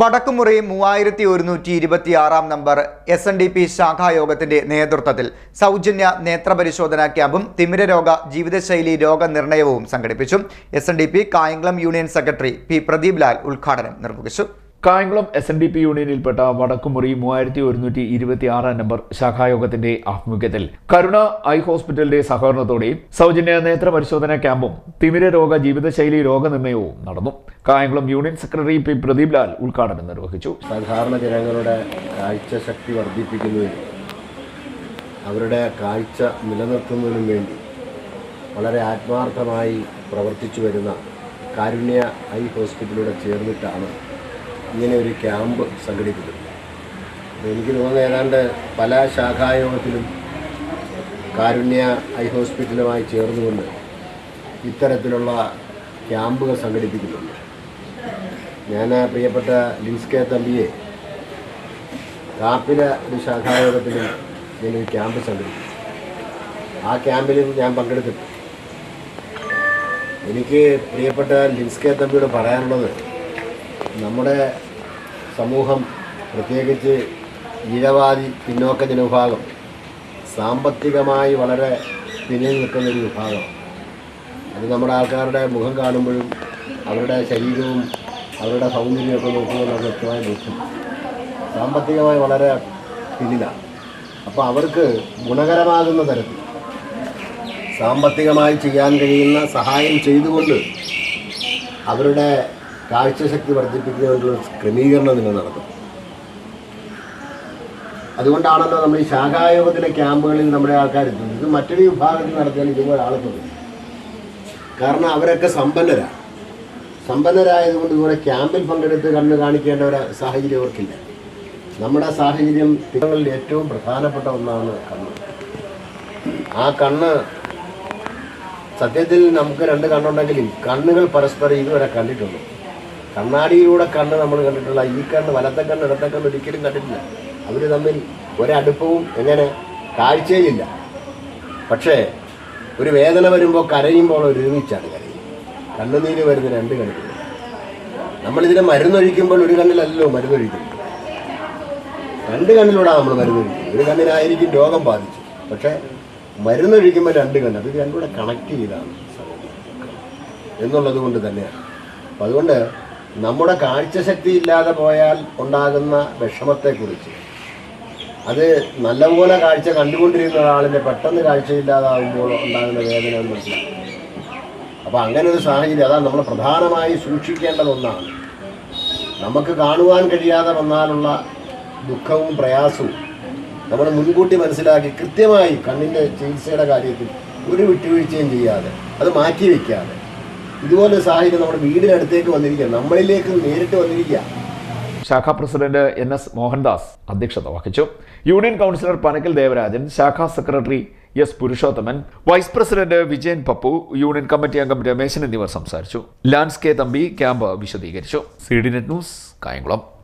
വടക്കുമുറി മൂവായിരത്തി ഒരുന്നൂറ്റി ഇരുപത്തിയാറാം number S N D P ശാഖായോഗത്തിന്റെ നേതൃത്വത്തിൽ സൗജന്യ നേത്രപരിശോധനാ ക്യാമ്പും തിമിരരോഗ ജീവിതശൈലി രോഗനിർണയവും സംഘടിപ്പിച്ചു. S N D P Kayamkulam union secretary P Pradeep Lal ഉദ്ഘാടനം നിർവഹിച്ചു. Kayamkulam S N D P യൂണിയനിൽപ്പെട്ട Vadakkumuri മൂവായിരത്തി ഒരുന്നൂറ്റി ഇരുപത്തി ആറാം നമ്പർ ശാഖായോഗത്തിന്റെ ആഭിമുഖ്യത്തിൽ കരുണ ഐ ഹോസ്പിറ്റലിന്റെ സഹകരണത്തോടെ സൗജന്യ നേത്ര പരിശോധനാ ക്യാമ്പും തിമിര രോഗ ജീവിതശൈലി രോഗനിർണയവും നടന്നു. Kayamkulam union secretary P Pradeep Lal ഉദ്ഘാടനം നിർവഹിച്ചു. സാധാരണ ജനങ്ങളുടെ കാഴ്ച ശക്തി വർദ്ധിപ്പിക്കുന്നതിനും അവരുടെ കാഴ്ച നിലനിർത്തുന്നതിനും വേണ്ടി വളരെ ആത്മാർത്ഥമായി പ്രവർത്തിച്ചു വരുന്ന കാരുണ്യ ഐ ഹോസ്പിറ്റലിലൂടെ ചേർന്നിട്ടാണ് ഇങ്ങനെ ഒരു ക്യാമ്പ് സംഘടിപ്പിക്കുന്നത് അപ്പോൾ എനിക്ക് തോന്നുന്നത് ഏതാണ്ട് പല ശാഖായോഗത്തിലും കാരുണ്യ ഐ ഹോസ്പിറ്റലുമായി ചേർന്നുകൊണ്ട് ഇത്തരത്തിലുള്ള ക്യാമ്പുകൾ സംഘടിപ്പിക്കുന്നുണ്ട്. ഞാൻ പ്രിയപ്പെട്ട ലിൻസ് കെ തമ്പിയെ കാപ്പില ഒരു ശാഖായോഗത്തിൽ ഞാനൊരു ക്യാമ്പ് സംഘടിപ്പിച്ചു. ആ ക്യാമ്പിലും ഞാൻ പങ്കെടുത്തിട്ടു എനിക്ക് പ്രിയപ്പെട്ട ലിൻസ് കെ തമ്പിയോട് പറയാനുള്ളത് നമ്മുടെ സമൂഹം പ്രത്യേകിച്ച് ഇഴവാദി പിന്നോക്ക ജനവിഭാഗം സാമ്പത്തികമായി വളരെ പിന്നിൽ നിൽക്കുന്ന ഒരു വിഭാഗം. അത് നമ്മുടെ ആൾക്കാരുടെ മുഖം കാണുമ്പോഴും അവരുടെ ശരീരവും അവരുടെ സൗന്ദര്യമൊക്കെ നോക്കുമ്പോൾ നമുക്ക് വ്യക്തമായി ബോധ്യം. സാമ്പത്തികമായി വളരെ പിന്നിലാണ് അപ്പോൾ അവർക്ക് ഗുണകരമാകുന്ന തരത്തിൽ സാമ്പത്തികമായി ചെയ്യാൻ കഴിയുന്ന സഹായം ചെയ്തുകൊണ്ട് അവരുടെ കാഴ്ചശക്തി വർദ്ധിപ്പിക്കുന്നതിനുള്ള ക്രമീകരണം നിങ്ങൾ നടത്തും. അതുകൊണ്ടാണല്ലോ നമ്മൾ ഈ ശാഖായോഗത്തിലെ ക്യാമ്പുകളിൽ നമ്മുടെ ആൾക്കാർ എത്തുന്നത്. ഇത് മറ്റൊരു വിഭാഗത്തിൽ നടത്തിയാൽ ഇതുപോലെ ആളെത്തുന്നത് കാരണം അവരൊക്കെ സമ്പന്നരാണ്. സമ്പന്നരായതുകൊണ്ട് ഇതുപോലെ ക്യാമ്പിൽ പങ്കെടുത്ത് കണ്ണ് കാണിക്കേണ്ട ഒരു സാഹചര്യം അവർക്കില്ല. നമ്മുടെ സാഹചര്യം തിരങ്ങളിൽ ഏറ്റവും പ്രധാനപ്പെട്ട ഒന്നാണ് കണ്ണ്. ആ കണ്ണ് സത്യത്തിൽ നമുക്ക് രണ്ട് കണ്ണുണ്ടെങ്കിലും കണ്ണുകൾ പരസ്പരം ഇതുവരെ കണ്ടിട്ടുള്ളൂ കണ്ണാടിയിലൂടെ കണ്ണ് നമ്മൾ കണ്ടിട്ടുള്ള ഈ കണ്ണ് വലത്തെ കണ്ണ് ഇടത്തെ കണ്ണ് ഒരിക്കലും കണ്ടിട്ടില്ല. അവർ തമ്മിൽ ഒരടുപ്പവും എങ്ങനെ കാഴ്ചയില്ല പക്ഷേ ഒരു വേദന വരുമ്പോൾ കരയുമ്പോൾ ഒരുമിച്ചാണ് കരയും കണ്ണുനീര് വരുന്ന രണ്ട് കണ്ണിൽ നമ്മളിതിനെ മരുന്നൊഴിക്കുമ്പോൾ ഒരു കണ്ണിലല്ലോ മരുന്നൊഴിക്കുന്നത്? രണ്ട് കണ്ണിലൂടെ നമ്മൾ മരുന്നൊഴിക്കുന്നത്. ഒരു കണ്ണിനായിരിക്കും രോഗം ബാധിച്ചു. പക്ഷേ മരുന്നൊഴിക്കുമ്പോൾ രണ്ട് കണ്ണ്. അത് രണ്ടുകൂടെ കണക്ട് ചെയ്താണ്. എന്നുള്ളത് കൊണ്ട് തന്നെയാണ്. അപ്പം അതുകൊണ്ട് നമ്മുടെ കാഴ്ചശക്തി ഇല്ലാതെ പോയാൽ ഉണ്ടാകുന്ന വിഷമത്തെക്കുറിച്ച്. അത് നല്ലപോലെ കാഴ്ച കണ്ടുകൊണ്ടിരുന്ന ഒരാളിന്റെ പെട്ടെന്ന് കാഴ്ചയില്ലാതാകുമ്പോൾ ഉണ്ടാകുന്ന വേദന എന്ന് മനസ്സിലാക്കും അപ്പോൾ അങ്ങനെ ഒരു സാഹചര്യം അതാണ് നമ്മൾ പ്രധാനമായി സൂക്ഷിക്കേണ്ടത് ഒന്നാണ്. നമുക്ക് കാണുവാൻ കഴിയാതെ വന്നാലുള്ള ദുഃഖവും പ്രയാസവും നമ്മൾ മുൻകൂട്ടി മനസ്സിലാക്കി കൃത്യമായി കണ്ണിന്റെ ചികിത്സയുടെ കാര്യത്തിൽ ഒരു വിട്ടുവീഴ്ചയും ചെയ്യാതെ അത് മാറ്റി വയ്ക്കാതെ ഇതുപോലെ സാഹചര്യം നമ്മുടെ വീടിനടുത്തേക്ക് വന്നിരിക്കുക നമ്മളിലേക്ക് നേരിട്ട് വന്നിരിക്കുക. ശാഖാ പ്രസിഡന്റ് എൻ എസ് മോഹൻദാസ് അധ്യക്ഷത വഹിച്ചു. യൂണിയൻ കൗൺസിലർ പനക്കൽ ദേവരാജൻ ശാഖാ secretary S Purushothaman vice president Vijayan Pappu union committee അംഗം രമേശൻ എന്നിവർ സംസാരിച്ചു. ലാൻസ് കെ തമ്പി ക്യാമ്പ് വിശദീകരിച്ചു. C D net news Kayamkulam.